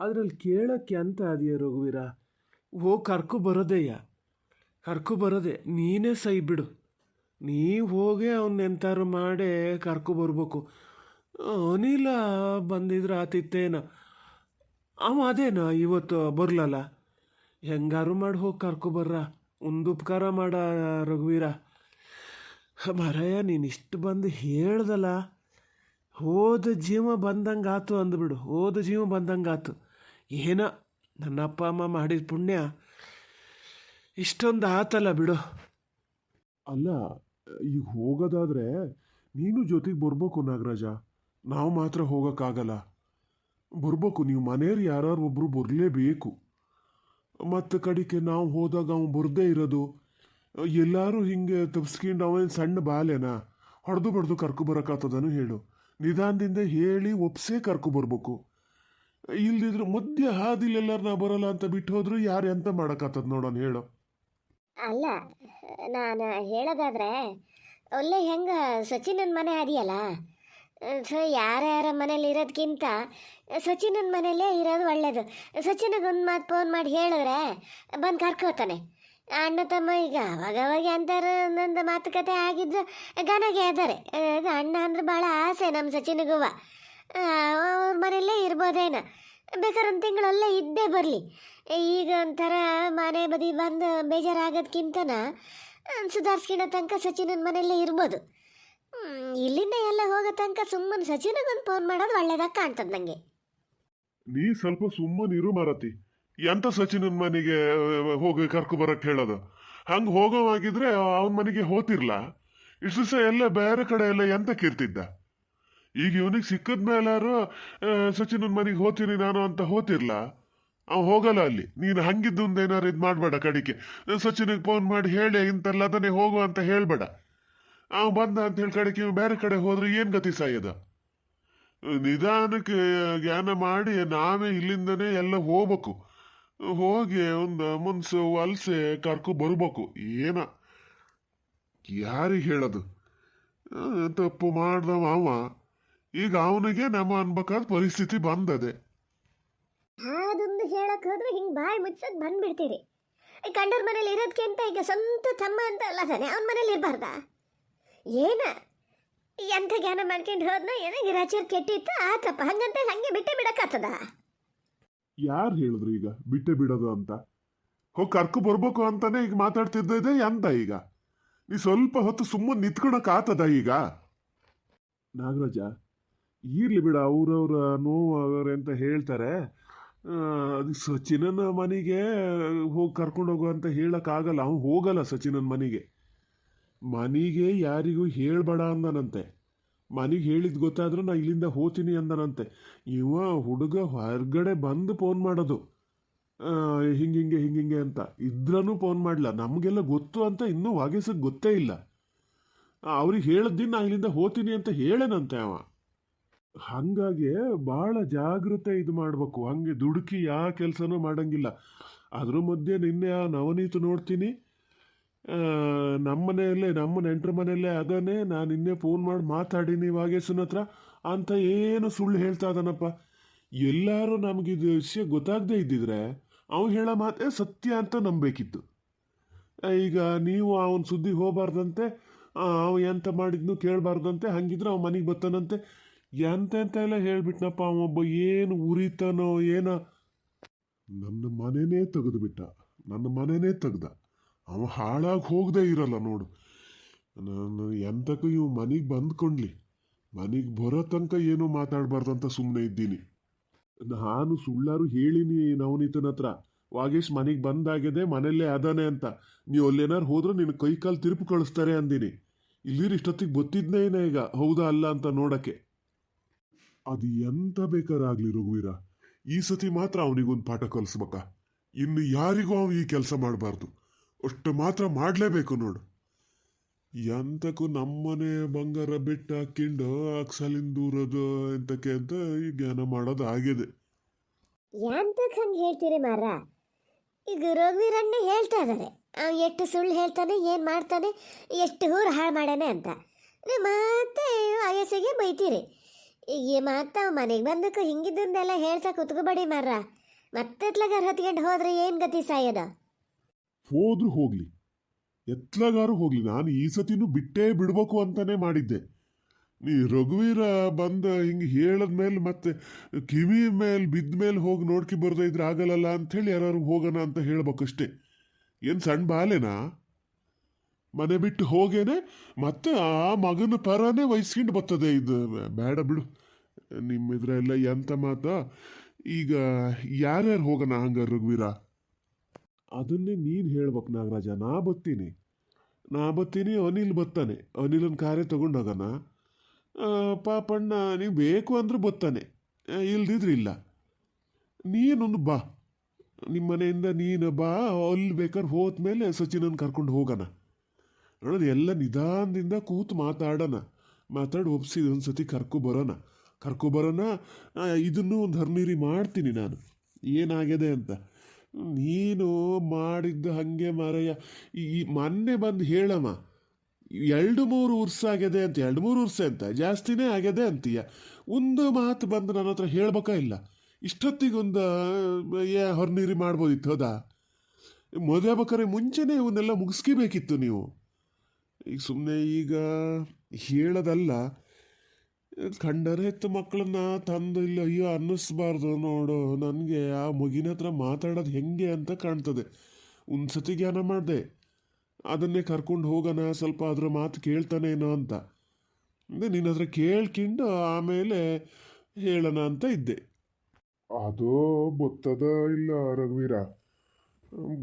ಅದ್ರಲ್ಲಿ ಕೇಳೋಕ್ಕೆ ಅಂತ ಅದೆಯಾ ರಘುವೀರ? ಓ, ಕರ್ಕು ಬರೋದೆಯ್ಯ ಕರ್ಕು ಬರೋದೆ, ನೀನೇ ಸೈ ಬಿಡು. ನೀ ಹೋಗಿ ಅವ್ನ ಎಂತಾರು ಮಾಡಿ ಕರ್ಕು ಬರ್ಬೇಕು. ಅನಿಲ ಬಂದಿದ್ರೆ ಆತಿತ್ತೇನ? ಅವ ಅದೇನ ಇವತ್ತು ಬರಲಲ್ಲ? ಹೆಂಗಾರು ಮಾಡಿ ಹೋಗಿ ಕರ್ಕೊಬರ್ರ ಒಂದು ಉಪಕಾರ ಮಾಡ ರಘುವೀರ. ಮರಯ್ಯ ನೀನು ಇಷ್ಟು ಬಂದು ಹೇಳ್ದಲ್ಲ. ಹೋದ ಜೀವ ಬಂದಂಗೆ ಆತು ಅಂದ್ಬಿಡು. ಹೋದ ಜೀವ ಬಂದಂಗೆ ಆತು ಏನ ನನ್ನ ಅಪ್ಪ ಅಮ್ಮ ಮಾಡಿದ ಪುಣ್ಯ? ಇಷ್ಟೊಂದು ಆತಲ್ಲ ಬಿಡು. ಅಲ್ಲ, ಈಗ ಹೋಗೋದಾದ್ರೆ ನೀನು ಜೊತೆಗೆ ಬರ್ಬೇಕು ನಾಗರಾಜ. ನಾವು ಮಾತ್ರ ಹೋಗೋಕ್ಕಾಗಲ್ಲ. ಬರ್ಬೇಕು, ನೀವು ಮನೆಯವ್ರು ಯಾರು ಒಬ್ಬರು ಬರಲೇಬೇಕು. ಮತ್ತು ಕಡಿಕೆ ನಾವು ಹೋದಾಗ ಅವನು ಬರದೇ ಇರೋದು. ಎಲ್ಲರೂ ಹಿಂಗೆ ತಪ್ಸ್ಕೊಂಡು ಅವನ ಸಣ್ಣ ಬಾಲೆನಾ ಹೊಡೆದು ಬಡ್ದು ಕರ್ಕೊ ಬರೋಕ್ಕಾಗ್ತದನು ಹೇಳು. ನಿಧಾನದಿಂದ ಹೇಳಿ ಒಪ್ಸೇ ಕರ್ಕೊ ಬರ್ಬೇಕು. ಇಲ್ದಿದ್ರೆ ಮಧ್ಯ ಹಾದಿಲೆಲ್ಲಾರು ನಾ ಬರಲ್ಲ ಅಂತ ಬಿಟ್ಟು ಹೋದ್ರು ಯಾರು ಎಂತ ಮಾಡೋಕ್ಕಾಗ್ತದ ನೋಡೋಣ ಹೇಳು. ಅಲ್ಲ, ನಾನು ಹೇಳೋದಾದ್ರೆ, ಒಳ್ಳೆ ಹೆಂಗೆ ಸಚಿನನ ಮನೆ ಅದೆಯಲ್ಲ? ಸೊ, ಯಾರ್ಯಾರ ಮನೇಲಿ ಇರೋದಕ್ಕಿಂತ ಸಚಿನನ ಮನೇಲೇ ಇರೋದು ಒಳ್ಳೇದು. ಸಚಿನಿಗೆ ಒಂದು ಮಾತು ಫೋನ್ ಮಾಡಿ ಹೇಳಿದ್ರೆ ಬಂದು ಕರ್ಕೋತಾನೆ. ಅಣ್ಣ ತಮ್ಮ ಈಗ ಅವಾಗ ಅವಾಗ ಅಂತಾರೆ ಒಂದೊಂದು ಮಾತುಕತೆ ಆಗಿದ್ರು ಗನಗೆ ಅದಾರೆ. ಅಣ್ಣ ಅಂದ್ರೆ ಭಾಳ ಆಸೆ ನಮ್ಮ ಸಚಿನಗುವ ಅವ್ರ ಮನೆಯಲ್ಲೇ ಇರ್ಬೋದೇನೋ. ಬೇಕಾದ್ರೆ ಒಂದು ತಿಂಗಳಲ್ಲೇ ಇದ್ದೇ ಬರಲಿ. ಈಗ ಒಂಥರ ಮನೆ ಬದಿ ಬಂದು ಬೇಜಾರಾಗೋದ್ಕಿಂತನ ಸುಧಾರಿಸ್ಕೊಂಡ ತನಕ ಸಚಿನನ ಮನೆಯಲ್ಲೇ ಇರ್ಬೋದು. ಇಲ್ಲಿಂದ ಎಲ್ಲ ಹೋಗೋ ತನಕ ಸುಮ್ಮನೆ ಸಚಿನಗೊಂದು ಫೋನ್ ಮಾಡೋದು ಒಳ್ಳೇದಾಗ ಕಾಣ್ತದೆ ನನಗೆ ನೀ ಸ್ವಲ್ಪ ಸುಮ್ಮನೆ ಇರು ಮಾರತಿ. ಎಂತ ಸಚಿನನ್ ಮನೆಗೆ ಹೋಗಿ ಕರ್ಕು ಬರಕ್ ಹೇಳೋದು? ಹಂಗ ಹೋಗೋವಾಗಿದ್ರೆ ಅವನ ಮನೆಗೆ ಹೋತಿರ್ಲಾ? ಇಷ್ಟು ದಿವಸ ಎಲ್ಲ ಬೇರೆ ಕಡೆ ಎಲ್ಲ ಎಂತ ಇರ್ತಿದ್ದ ಈಗ ಇವನಿಗೆ ಸಿಕ್ಕದ ಮೇಲಾರು ಮನೆಗೆ ಹೋತೀನಿ ನಾನು ಅಂತ ಹೋತಿರ್ಲ? ಅವ ಹೋಗಲ್ಲ ಅಲ್ಲಿ. ನೀನು ಹಂಗಿದ್ದು ಏನಾರು ಇದು ಮಾಡಬೇಡ ಕಡಿಕೆ. ಸಚಿನಿಗೆ ಫೋನ್ ಮಾಡಿ ಹೇಳಿ ಇಂತಲ್ಲ ಅದನ್ನೇ ಹೋಗು ಅಂತ ಹೇಳಬೇಡ. ಅವ ಬಂದ ಅಂತ ಹೇಳಿ ಕಡಿಕೆ, ಇವ್ ಬೇರೆ ಕಡೆ ಹೋದ್ರೆ ಏನು ಗತಿ ಸಾಯದ? ನಿಧಾನಕ್ಕೆ ಜ್ಞಾನ ಮಾಡಿ ನಾವೇ ಇಲ್ಲಿಂದನೇ ಎಲ್ಲ ಹೋಗ್ಬೇಕು. ಹೋಗಿ ಒಂದು ಮುನ್ಸು ವಲಸೆ ಕರ್ಕೊ ಬರ್ಬೇಕು. ಏನ? ಯಾರಿಗೆ ಹೇಳೋದು? ತಪ್ಪು ಮಾಡ್ದವ ಅವ. ಈಗ ಅವನಿಗೆ ನಮ್ಮ ಅನ್ಬೇಕಾದ ಪರಿಸ್ಥಿತಿ ಬಂದದೆ. ಅದೊಂದು ಹೇಳಕ್ ಹೋದ್ರೆ ಹಿಂಗೆ ಬಾಯಿ ಮುಚ್ಚಕ್ ಬಂದ್ಬಿಡ್ತೀರಿ. ಕಂಡರ ಮನೇಲಿ ಇರೋದ್ಕಿಂತ ಈಗ ಸ್ವಂತ ತಮ್ಮ ಅಂತ ಅಲ್ಲ ತಾನೆ ಅವನ ಮನೇಲಿ ಇರಬಾರ್ದ? ಏನ? ಎಂಥ ಜ್ಞಾನ ಮಾಡ್ಕೊಂಡು ಹೋದ್ನ ಏನೋ? ಗಿರಾಚರ್ ಕೆಟ್ಟಿತ್ತು ಆತಪ್ಪ ಹಂಗಂತ ಹಂಗೆ ಬಿಟ್ಟೆ ಬಿಡಕ್ಕಾಗ್ತದ? ಯಾರು ಹೇಳಿದ್ರು ಈಗ ಬಿಟ್ಟೆ ಬಿಡೋದು ಅಂತ? ಹೋಗಿ ಕರ್ಕೊ ಬರ್ಬೇಕು ಅಂತಾನೆ ಈಗ ಮಾತಾಡ್ತಿದ್ದೆ ಎಂತ ಈಗ? ನೀ ಸ್ವಲ್ಪ ಹೊತ್ತು ಸುಮ್ಮನೆ ನಿತ್ಕೊಳಕ್ ಆತದ ಈಗ? ನಾಗರಾಜ ಇರ್ಲಿ ಬಿಡ ಅವ್ರವ್ರ ನೋವು ಅಂತ ಹೇಳ್ತಾರೆ. ಅದು ಸಚಿನನ ಮನೆಗೆ ಹೋಗಿ ಕರ್ಕೊಂಡು ಹೋಗು ಅಂತ ಹೇಳೋಕ್ಕಾಗಲ್ಲ. ಅವ್ನು ಹೋಗಲ್ಲ ಸಚಿನನ ಮನೆಗೆ. ಮನೆಗೆ ಯಾರಿಗೂ ಹೇಳಬೇಡ ಅಂದನಂತೆ. ಮನೆಗೆ ಹೇಳಿದ್ ಗೊತ್ತಾದ್ರೂ ನಾ ಇಲ್ಲಿಂದ ಹೋತೀನಿ ಅಂದನಂತೆ. ಇವ ಹುಡುಗ ಹೊರಗಡೆ ಬಂದು ಫೋನ್ ಮಾಡೋದು. ಆ, ಹಿಂಗಿಂಗೆ ಹಿಂಗಿಂಗೆ ಅಂತ. ಇದ್ರೂ ಫೋನ್ ಮಾಡಲ್ಲ ನಮಗೆಲ್ಲ ಗೊತ್ತು ಅಂತ ಇನ್ನೂ ವಾಗೇಸಕ್ಕೆ ಗೊತ್ತೇ ಇಲ್ಲ. ಅವ್ರಿಗೆ ಹೇಳಿದ್ದಿನ ನಾ ಇಲ್ಲಿಂದ ಹೋತೀನಿ ಅಂತ ಹೇಳೇನಂತೆ ಅವ. ಹಂಗಾಗಿ ಭಾಳ ಜಾಗೃತೆ ಇದು ಮಾಡಬೇಕು. ಹಂಗೆ ದುಡುಕಿ ಯಾವ ಕೆಲಸನೂ ಮಾಡಂಗಿಲ್ಲ. ಅದ್ರ ಮಧ್ಯೆ ನಿನ್ನೆ ಆ ನವನೀತು ನೋಡ್ತೀನಿ. ನಮ್ಮ ಮನೆಯಲ್ಲೇ ನಮ್ಮ ನೆಂಟ್ರ ಮನೆಯಲ್ಲೇ ಅದನ್ನೇ ನಾನು ನಿನ್ನೆ ಫೋನ್ ಮಾಡಿ ಮಾತಾಡೀನಿ ವಾಗೇಶನ ಹತ್ರ. ಅಂತ ಏನು ಸುಳ್ಳು ಹೇಳ್ತಾ ಇದ್ದಾನಪ್ಪ ಎಲ್ಲರೂ ಇದು ವಿಷಯ ಗೊತ್ತಾಗದೆ ಇದ್ದಿದ್ರೆ ಅವನು ಹೇಳೋ ಮಾತೇ ಸತ್ಯ ಅಂತ ನಂಬಬೇಕಿತ್ತು ಈಗ ನೀವು ಅವನ ಸುದ್ದಿ ಹೋಗಬಾರ್ದಂತೆ ಅವ ಎಂತ ಮಾಡಿದ್ನು ಕೇಳಬಾರ್ದಂತೆ, ಹಂಗಿದ್ರೆ ಅವ ಮನೆಗೆ ಬರ್ತಾನಂತೆ. ಎಂತೆಂತ ಎಲ್ಲ ಹೇಳ್ಬಿಟ್ನಪ್ಪ ಅವೊಬ್ಬ ಏನು ಉರಿತಾನೋ, ಏನ? ನನ್ನ ಮನೆನೇ ತೆಗೆದುಬಿಟ್ಟ, ನನ್ನ ಮನೆನೇ ತೆಗ್ದ. ಅವ ಹಾಳಾಗಿ ಹೋಗದೆ ಇರಲ್ಲ ನೋಡು. ನಾನು ಎಂತಕ್ಕೂ ಇವು ಮನೆಗೆ ಬಂದ್ಕೊಂಡ್ಲಿ ಮನೆಗೆ ಬರೋ ತನಕ ಏನೂ ಮಾತಾಡಬಾರ್ದಂತ ಸುಮ್ಮನೆ ಇದ್ದೀನಿ. ನಾನು ಸುಳ್ಳಾರು ಹೇಳಿನಿ ನವನೀತನ ಹತ್ರ. ವಾಗೇಶ್ ಮನೆಗೆ ಬಂದಾಗಿದೆ ಮನೆಯಲ್ಲೇ ಅದಾನೆ ಅಂತ. ನೀವು ಅಲ್ಲೇನಾರು ಹೋದ್ರೆ ನಿನ್ನ ಕೈ ಕಾಲು ತಿರುಪು ಕಳಿಸ್ತಾರೆ ಅಂದಿನಿ. ಇಲ್ಲಿರು ಇಷ್ಟೊತ್ತಿಗೆ ಗೊತ್ತಿದ್ನೇನೆ ಈಗ? ಹೌದಾ ಅಲ್ಲ ಅಂತ ನೋಡಕ್ಕೆ. ಅದು ಎಂತ ಬೇಕಾರಾಗ್ಲಿ ರಘುವೀರ? ಈ ಸತಿ ಮಾತ್ರ ಅವನಿಗೊಂದು ಪಾಠ ಕಲಿಸ್ಬೇಕ. ಇನ್ನು ಯಾರಿಗೂ ಅವ ಈ ಕೆಲಸ ಮಾಡಬಾರ್ದು. ಅಷ್ಟು ಮಾತ್ರ ಮಾಡಲೇಬೇಕು ನೋಡು. ಎಂತಕ್ಕೂ ನಮ್ಮನೆ ಬಂಗಾರ ಬಿಟ್ಟು ಹಾಕಿಂಡು ಅಕ್ಸಲಿಂದ ದೂರದು ಎಂತಕ್ಕೆ ಅಂತ ಈ ಜ್ಞಾನ ಮಾಡೋದು ಆಗಿದೆ ಯಾಂತಕ್ಕೆ ಹಂಗೆ ಹೇಳ್ತೀರಿ ಮಾರ ಈಗ ರಘುವೀರಣ್ಣ ಹೇಳ್ತಾ ಇದ್ದಾರೆ ಅವ್ನು ಎಷ್ಟು ಸುಳ್ಳು ಹೇಳ್ತಾನೆ, ಏನು ಮಾಡ್ತಾನೆ, ಎಷ್ಟು ಊರು ಹಾಳು ಮಾಡ್ಯಾನೆ ಅಂತ. ನೀವು ಮತ್ತೆ ಆಯಾಸಿಗೆ ಬೈತೀರಿ. ಈಗ ಮಾತಾ ಮನೆಗೆ ಬಂದಕ್ಕೂ ಹಿಂಗಿದ್ದಂದೆಲ್ಲ ಹೇಳ್ತಾ ಕುತ್ಕೋಬೇಡಿ ಮಾರ್ರ. ಮತ್ತೆತ್ಲಗಾರ ಹತ್ಕೊಂಡು ಹೋದ್ರೆ ಏನು ಗತಿ ಸಾಯದ? ಹೋದ್ರು ಹೋಗ್ಲಿ. ಎತ್ಲಗಾರು ಹೋಗ್ಲಿ. ನಾನು ಈ ಸತಿನೂ ಬಿಟ್ಟೇ ಬಿಡ್ಬೇಕು ಅಂತಾನೆ ಮಾಡಿದ್ದೆ. ನೀ ರಘುವೀರ ಬಂದ ಹಿಂಗೆ ಹೇಳಿದ್ಮೇಲೆ ಮತ್ತೆ ಕಿವಿ ಮೇಲೆ ಬಿದ್ದ ಮೇಲೆ ಹೋಗಿ ನೋಡ್ಕಿ ಬರ್ದೇ ಇದ್ರೆ ಅಂತ ಹೇಳಿ ಯಾರು ಹೋಗೋಣ ಅಂತ ಹೇಳ್ಬೇಕಷ್ಟೇ. ಏನು ಸಣ್ಣ ಬಾಲೆನಾ? ಮನೆ ಬಿಟ್ಟು ಹೋಗೇನೆ, ಮತ್ತೆ ಆ ಮಗನ ಪರನೇ ವಹಿಸ್ಕೊಂಡು ಬರ್ತದೆ ಇದು. ಬೇಡ ಬಿಡು. ನಿಮ್ಮ ಇದ್ರೆಲ್ಲ ಎಂತ ಮಾತ? ಈಗ ಯಾರ್ಯಾರು ಹೋಗೋಣ ಹಂಗ ರಘುವೀರ ಅದನ್ನೇ ನೀನು ಹೇಳ್ಬೇಕು ನಾಗರಾಜ. ನಾ ಬತ್ತೀನಿ ನಾ ಬತ್ತೀನಿ ಅನಿಲ್ ಬತ್ತಾನೆ ಅನಿಲನ ಕಾರ್ಯ ತಗೊಂಡೋಗಣ ಪಾಪಣ್ಣ ನೀವು ಬೇಕು ಅಂದ್ರೆ ಬತ್ತಾನೆ ಇಲ್ದಿದ್ರೆ ಇಲ್ಲ. ನೀನೊಂದು ಬಾ. ನಿಮ್ಮ ಮನೆಯಿಂದ ನೀನು ಬಾ. ಅಲ್ಲಿ ಬೇಕಾದ್ರೆ ಹೋದ್ಮೇಲೆ ಸಚಿನನ್ನು ಕರ್ಕೊಂಡು ಹೋಗೋಣ. ನೋಡೋದು ಎಲ್ಲ ನಿಧಾನದಿಂದ ಕೂತು ಮಾತಾಡೋಣ. ಮಾತಾಡಿ ಒಪ್ಸಿ ಒಂದು ಸತಿ ಕರ್ಕೊ ಬರೋಣ. ಕರ್ಕೊ ಬರೋಣ ಆ, ಇದನ್ನು ಒಂದು ಹರ್ನೀರಿ ಮಾಡ್ತೀನಿ ನಾನು. ಏನಾಗಿದೆ ಅಂತ. ನೀನು ಮಾಡಿದ್ದು ಹಾಗೆ ಮಾರಯ್ಯ. ಈ ಮೊನ್ನೆ ಬಂದು ಹೇಳಮ್ಮ. ಎರಡು ಮೂರು ವರ್ಷ ಆಗಿದೆ ಅಂತ. ಎರಡು ಮೂರು ವರ್ಷ ಅಂತ ಜಾಸ್ತಿನೇ ಆಗಿದೆ ಅಂತೀಯ. ಒಂದು ಮಾತು ಬಂದು ನನ್ನ ಹತ್ರ ಹೇಳ್ಬೇಕಾ ಇಲ್ಲ? ಇಷ್ಟೊತ್ತಿಗೊಂದು ಏ ಹೊರನೀರಿ ಮಾಡ್ಬೋದಿತ್ತು ಹೌದಾ? ಮದುವೆ ಬೇಕಾದ್ರೆ ಮುಂಚೆನೇ ಇವನ್ನೆಲ್ಲ ಮುಗಿಸ್ಕಿಬೇಕಿತ್ತು ನೀವು. ಈಗ ಸುಮ್ಮನೆ ಈಗ ಹೇಳೋದಲ್ಲ, ಕಂಡರೆ ಹೆತ್ತು ಮಕ್ಕಳನ್ನ ತಂದು ಇಲ್ಲ ಅಯ್ಯೋ ಅನ್ನಿಸ್ಬಾರ್ದು ನೋಡು, ನನಗೆ ಆ ಮಗಿನ ಹತ್ರ ಮಾತಾಡೋದು ಹೆಂಗೆ ಅಂತ ಕಾಣ್ತದೆ. ಒಂದು ಸತಿ ಜ್ಞಾನ ಮಾಡಿದೆ, ಅದನ್ನೇ ಕರ್ಕೊಂಡು ಹೋಗೋಣ, ಸ್ವಲ್ಪ ಅದರ ಮಾತು ಕೇಳ್ತಾನೇನೋ ಅಂತ. ಅಂದರೆ ನಿನ್ನ ಹತ್ರ ಕೇಳ್ಕೊಂಡು ಆಮೇಲೆ ಹೇಳೋಣ ಅಂತ ಇದ್ದೆ. ಅದು ಗೊತ್ತದ ಇಲ್ಲ ರಘುವೀರ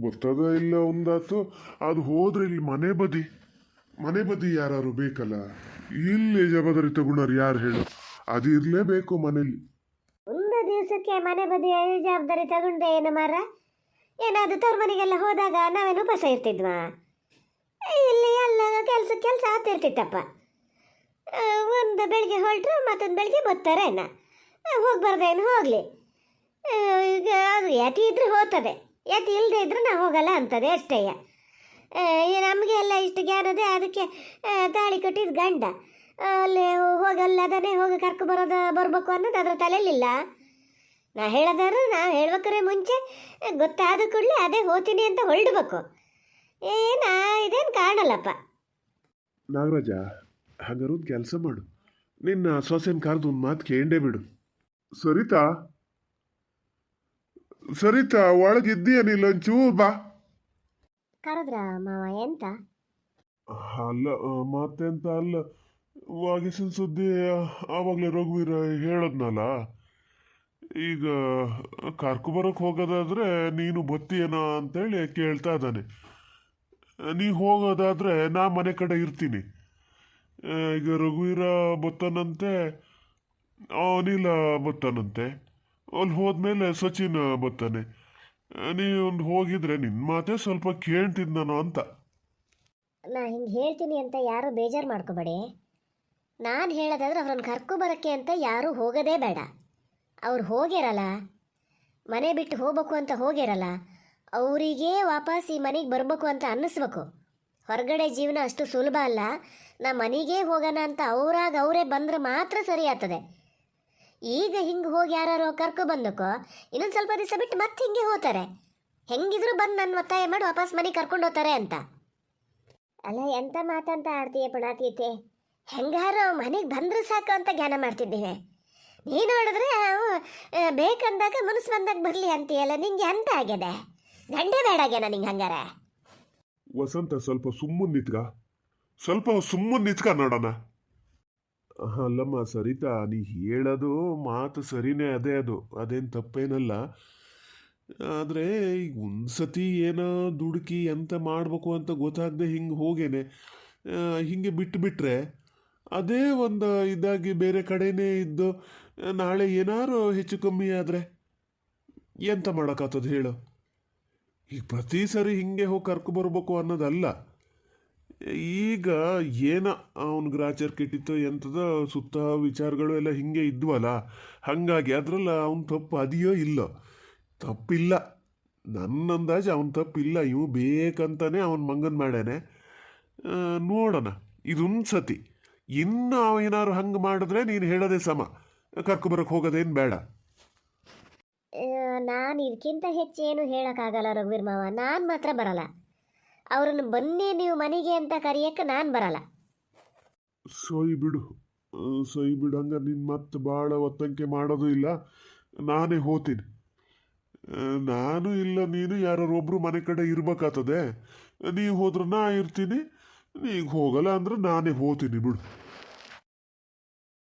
ಗೊತ್ತದ ಇಲ್ಲ ಒಂದಾತು ಅದು ಹೋದ್ರೆ ಇಲ್ಲಿ ಮನೆ ಬದಿ. ಮನೆ ಬದಿ ಯಾರು ಬೇಕಲ್ಲ? ಇಲ್ಲಿ ಜವಾಬ್ದಾರಿ ತಗೊಂಡವ್ರು ಯಾರು ಹೇಳು? ಅದು ಇರಲೇಬೇಕು ಮನೇಲಿ. ಒಂದು ದಿವಸಕ್ಕೆ ಮನೆ ಬದಿ ಜವಾಬ್ದಾರಿ ತಗೊಂಡೆ ಏನು ಮಾರ ಏನಾದ್ರು ತವ್ರ ಮನೆಗೆಲ್ಲ ಹೋದಾಗ ನಾವೇನು ಉಪವಾಸ ಇರ್ತಿದ್ವಾ? ಇಲ್ಲಿ ಎಲ್ಲ ಕೆಲಸ ಕೆಲಸ ಆಗ್ತಿರ್ತಿತ್ತಪ್ಪ ಒಂದು ಬೆಳಿಗ್ಗೆ ಹೊರಟ್ರು, ಮತ್ತೊಂದು ಬೆಳಿಗ್ಗೆ ಬರ್ತಾರೆ ಅನ್ನ ಹೋಗ್ಬಾರ್ದೇನು ಹೋಗಲಿ. ಈಗ ಅದು ಯತಿ ಇದ್ರೆ ಹೋಗ್ತದೆ. ಯತಿ ಇಲ್ಲದೆ ಇದ್ರೆ ನಾವು ಹೋಗಲ್ಲ ಅಂತದೆ ಅಷ್ಟೇ. ನಮಗೆ ಎಲ್ಲ ಇಷ್ಟು ಜ್ಞಾನದೆ ಅದಕ್ಕೆ ಗಾಳಿ ಕಟ್ಟಿದ ಗಂಡ. ಅಲ್ಲಿ ಹೋಗಲ್ಲ, ಅದನ್ನೇ ಹೋಗಿ ಕರ್ಕೊ ಬರೋದು, ಬರಬೇಕು ಅನ್ನೋದು ಅದರ ತಲೆಯಲ್ಲಿಲ್ಲ. ನಾ ಹೇಳೋದಾರು ನಾವು ಹೇಳ್ಬೇಕಾರೆ ಮುಂಚೆ ಗೊತ್ತಾದ ಕೂಡಲೇ ಅದೇ ಹೋತೀನಿ ಅಂತ ಹೊರಡ್ಬೇಕು. ಏನ ಇದೇನು ಕಾಣಲ್ಲಪ್ಪ. ನಾಗರಾಜ ಹಾಗಾದ್ರೆ ಒಂದು ಕೆಲಸ ಮಾಡು. ನಿನ್ನ ಸೊಸೆನ ಕರೆದು ಒಂದು ಮಾತು ಕೇಂಡೇ ಬಿಡು. ಸರಿತಾ? ಸರಿತಾ, ಒಳಗಿದ್ದೀಯ ನೀಲ್ಲ ಒಂಚೂರು ಬಾ. ಕರೆದ್ರ ಮಾವ ಎಂತ ಅಲ್ಲ ಮತ್ತೆಂತ ಅಲ್ಲ. ವಾಗಿಸಿನ ಸುದ್ದಿ, ಆವಾಗಲೇ ರಘುವೀರ ಹೇಳದ್ನಲ್ಲ. ಈಗ, ಕಾರ್ಕು ಬರೋಕೆ ಹೋಗೋದಾದ್ರೆ ನೀನು ಬತ್ತೀಯೇನೋ ಅಂತೇಳಿ ಕೇಳ್ತಾ ಇದ್ದಾನೆ. ನೀ ಹೋಗೋದಾದ್ರೆ ನಾ ಮನೆ ಕಡೆ ಇರ್ತೀನಿ. ಈಗ ರಘುವೀರ ಬತ್ತಾನಂತೆ ಅನಿಲ ಬತ್ತಾನಂತೆ. ಅಲ್ಲಿ ಹೋದ್ಮೇಲೆ ಸಚಿನ್ ಬತ್ತಾನೆ. ನೀನು ಹೋಗಿದ್ರೆ ನಿನ್ನ ಮಾತೇ ಸ್ವಲ್ಪ ಕೇಳ್ತಿದ್ ನಾನು ಅಂತ. ನಾ ಹಿಂಗೆ ಹೇಳ್ತೀನಿ ಅಂತ ಯಾರೂ ಬೇಜಾರು ಮಾಡ್ಕೋಬೇಡಿ. ನಾನು ಹೇಳೋದಾದ್ರೆ ಅವ್ರನ್ನ ಕರ್ಕೊ ಬರೋಕ್ಕೆ ಅಂತ ಯಾರೂ ಹೋಗೋದೇ ಬೇಡ. ಅವ್ರು ಹೋಗ್ಯಾರಲ್ಲ, ಮನೆ ಬಿಟ್ಟು ಹೋಗ್ಬೇಕು ಅಂತ ಹೋಗ್ಯಾರಲ್ಲ, ಅವರಿಗೆ ವಾಪಸ್ ಈ ಮನೆಗೆ ಬರಬೇಕು ಅಂತ ಅನ್ನಿಸ್ಬೇಕು. ಹೊರಗಡೆ ಜೀವನ ಅಷ್ಟು ಸುಲಭ ಅಲ್ಲ, ನಾ ಮನೆಗೆ ಹೋಗೋಣ ಅಂತ ಅವರಾಗ ಅವರೇ ಬಂದ್ರೆ ಮಾತ್ರ ಸರಿ ಆಗ್ತದೆ. ಈಗ ಹಿಂಗೆ ಹೋಗಿ ಯಾರು ಕರ್ಕೊ ಬಂದಕ್ಕೋ ಇನ್ನೊಂದು ಸ್ವಲ್ಪ ದಿವಸ ಬಿಟ್ಟು ಮತ್ತೆ ಹಿಂಗೆ ಹೋಗ್ತಾರೆ ಹೆಂಗಿದ್ರು ಬಂದು ನನ್ನ ಒತ್ತಾಯ ಮಾಡಿ, ವಾಪಸ್ ಮನೆಗೆ ಕರ್ಕೊಂಡು ಹೋಗ್ತಾರೆ ಅಂತ. ಅಲ್ಲ, ಎಂತ ಮಾತಂತ ಆಡ್ತೀಯ ಪುಣಾತೀತೆ? ಹೆಂಗಾರು ಮನೆಗೆ ಬಂದ್ರೆ ಸಾಕು ಅಂತ ಧ್ಯಾನ ಮಾಡ್ತಿದ್ದೀವಿ. ನೀನು ನೋಡಿದ್ರೆ ಬೇಕಂದಾಗ ಮನಸ್ಸು ಬಂದಾಗ ಬರಲಿ ಅಂತೀಯಲ್ಲ, ನಿಂಗೆ ಎಂತ ಆಗ್ಯದೆ? ಗಂಡೆ ಬೇಡ ಆಗ್ಯಾನ ನಿಂಗೆ ಹಂಗಾರೆ? ವಸಂತ ಸ್ವಲ್ಪ ಸುಮ್ಮನೆ ನಿತ್ಕ ಸ್ವಲ್ಪ ಸುಮ್ಮನೆ ನಿತ್ಕ ನೋಡೋಣ. ಅಲ್ಲಮ್ಮ, ಸರಿತಾ, ನೀ ಹೇಳೋದು ಮಾತು ಸರಿನೇ, ಅದೇ ಅದು. ಅದೇನು ತಪ್ಪೇನಲ್ಲ. ಆದರೆ ಈಗ ಒಂದು ಸತಿ ಏನೋ ದುಡುಕಿ ಎಂತ ಮಾಡಬೇಕು ಅಂತ ಗೊತ್ತಾಗದೆ ಹಿಂಗೆ ಹೋಗೇನೆ. ಹೀಗೆ ಬಿಟ್ಟುಬಿಟ್ರೆ ಬಿಟ್ಟು ಬಿಟ್ರೆ ಅದೇ ಒಂದು ಇದಾಗಿ ಬೇರೆ ಕಡೆನೇ ಇದ್ದು, ನಾಳೆ ಏನಾರು ಹೆಚ್ಚು ಕಮ್ಮಿ ಆದರೆ ಎಂತ ಮಾಡೋಕ್ಕಾಗ್ತದೆ ಹೇಳು. ಈಗ ಪ್ರತಿ ಸರಿ ಹಿಂಗೆ ಹೋಗಿ ಕರ್ಕೊ ಬರ್ಬೇಕು ಅನ್ನೋದಲ್ಲ. ಈಗ ಏನ ಅವನ ಗ್ರಾಚಾರ ಕೆಟ್ಟಿತ್ತು ಎಂಥದ ಸುತ್ತ ವಿಚಾರಗಳು ಎಲ್ಲ ಹಿಂಗೆ ಇದ್ವಲ್ಲ, ಹಾಗಾಗಿ ಅದ್ರಲ್ಲಿ ಅವನ ತಪ್ಪು ಅದೆಯೋ ಇಲ್ಲೋ? ತಪ್ಪಿಲ್ಲ. ನನ್ನ ಅಂದಾಜು ಅವನ ತಪ್ಪಿಲ್ಲ. ಇವು ಬೇಕಂತಾನೆ ಅವನ ಮಂಗನ್ ಮಾಡ್ಯಾನೆ. ನೋಡೋಣ. ಇದೊಂದು ಸತಿ ಇನ್ನು ಏನಾದ್ರು ಹಂಗೆ ಮಾಡಿದ್ರೆ ನೀನು ಹೇಳೋದೇ ಸಮ. ಕರ್ಕೊಬರಕ್ಕೆ ಹೋಗೋದೇನು ಬೇಡ. ನಾನು ಇದಕ್ಕಿಂತ ಹೆಚ್ಚೇನು ಹೇಳೋಕ್ಕಾಗಲ್ಲ ರಘುವೀರ್ ಮಾವ. ನಾನು ಮಾತ್ರ ಬರಲ್ಲ. ಅವ್ರನ್ನ ಬನ್ನಿ ನೀವು ಮನೆಗೆ ಅಂತ ಕರೆಯಕ್ಕೆ ನಾನು ಬರಲ್ಲ. ಸೊಯ್ ಬಿಡು. ಸೊಯ್ ಬಿಡು. ಹಂಗ ನೀನು ಮತ್ತೆ ಭಾಳ ಒತ್ತಂಕೆ ಮಾಡೋದು ಇಲ್ಲ. ನಾನೇ ಹೋತೀನಿ. ನಾನು ಇಲ್ಲ, ನೀನು ಯಾರು ಒಬ್ರು ಮನೆ ಕಡೆ ಇರ್ಬೇಕಾಗ್ತದೆ. ನೀವು ಹೋದ್ರೆ ನಾ ಇರ್ತೀನಿ. ನೀ ಹೋಗಲ್ಲ ಅಂದ್ರೆ ನಾನೇ ಹೋಗ್ತೀನಿ ಬಿಡು.